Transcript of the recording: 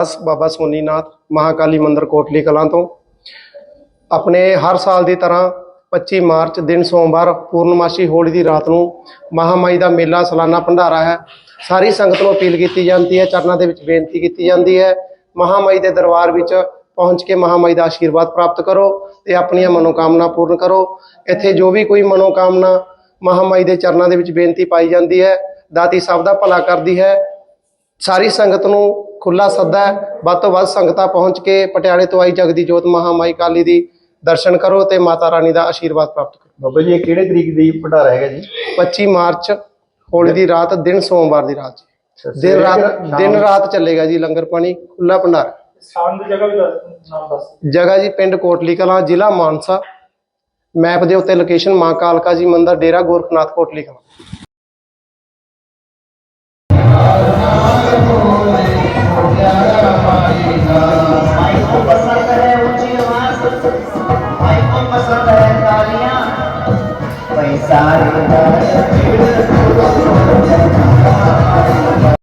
ਦਾਸ ਬਾਬਾ ਸੋਨੀਨਾਥ ਮਹਾਕਾਲੀ ਮੰਦਿਰ ਕੋਟਲੀ ਕਲਾਂ ਤੋਂ। ਆਪਣੇ ਹਰ ਸਾਲ ਦੀ ਤਰ੍ਹਾਂ 25 ਮਾਰਚ ਦਿਨ ਸੋਮਵਾਰ ਪੂਰਨਮਾਸ਼ੀ ਹੋਲੀ ਦੀ ਰਾਤ ਨੂੰ ਮਹਾਮਾਈ ਦਾ ਮੇਲਾ ਸਾਲਾਨਾ ਭੰਡਾਰਾ ਹੈ। ਸਾਰੀ ਸੰਗਤ ਨੂੰ ਅਪੀਲ ਕੀਤੀ ਜਾਂਦੀ ਹੈ, ਚਰਨਾਂ ਦੇ ਵਿੱਚ ਬੇਨਤੀ ਕੀਤੀ ਜਾਂਦੀ ਹੈ, ਮਹਾਮਾਈ ਦੇ ਦਰਬਾਰ ਵਿੱਚ ਪਹੁੰਚ ਕੇ ਮਹਾਮਾਈ ਦਾ ਆਸ਼ੀਰਵਾਦ ਪ੍ਰਾਪਤ ਕਰੋ ਤੇ ਆਪਣੀਆਂ ਮਨੋਕਾਮਨਾ ਪੂਰਨ ਕਰੋ। ਇੱਥੇ ਜੋ ਵੀ ਕੋਈ ਮਨੋਕਾਮਨਾ ਮਹਾਮਾਈ ਦੇ ਚਰਨਾਂ ਦੇ ਵਿੱਚ ਬੇਨਤੀ ਪਾਈ ਜਾਂਦੀ ਹੈ, ਦਾਤੀ ਸਭ ਦਾ ਭਲਾ ਕਰਦੀ ਹੈ। ਸਾਰੀ ਸੰਗਤ ਨੂੰ ਖੁੱਲਾ ਸੱਦਾ ਹੈ। ਵੱਧ ਤੋਂ ਵੱਧ ਸੰਗਤਾਂ ਪਹੁੰਚ ਕੇ ਪਟਿਆਲੇ ਤੋਂ ਆਈ ਜਗਦੀ ਜੋਤ ਮਹਾਮਾਈ ਕਾਲੀ ਦੀ ਦਰਸ਼ਨ ਕਰੋ ਤੇ ਮਾਤਾ ਰਾਣੀ ਦਾ ਆਸ਼ੀਰਵਾਦ ਪ੍ਰਾਪਤ ਕਰੋ। ਬਾਬਾ ਜੀ ਇਹ ਕਿਹੜੇ ਤਰੀਕ ਦੀ ਭੰਡਾਰਾ ਹੈਗਾ ਜੀ? 25 ਮਾਰਚ ਹੋਲੀ ਦੀ ਰਾਤ ਦਿਨ ਸੋਮਵਾਰ ਦੀ ਰਾਤ ਜੀ। ਦਿਨ ਰਾਤ ਦਿਨ? ਰਾਤ ਚੱਲੇਗਾ ਜੀ ਲੰਗਰ ਪਾਣੀ ਖੁੱਲਾ ਭੰਡਾਰਾ। ਸਥਾਨ ਦੀ ਜਗ੍ਹਾ ਵੀ ਦੱਸ ਨਾਮ ਦੱਸ। ਜਗ੍ਹਾ ਜੀ ਪਿੰਡ ਕੋਟਲੀ ਕਲਾਂ ਜ਼ਿਲ੍ਹਾ ਮਾਨਸਾ। ਮੈਪ ਦੇ ਉੱਤੇ ਲੋਕੇਸ਼ਨ ਮਾਂ ਕਾਲਕਾ ਜੀ ਮੰਦਿਰ ਡੇਰਾ ਗੋਰਖਨਾਥ ਕੋਟਲੀ ਕਲਾਂ। पैसा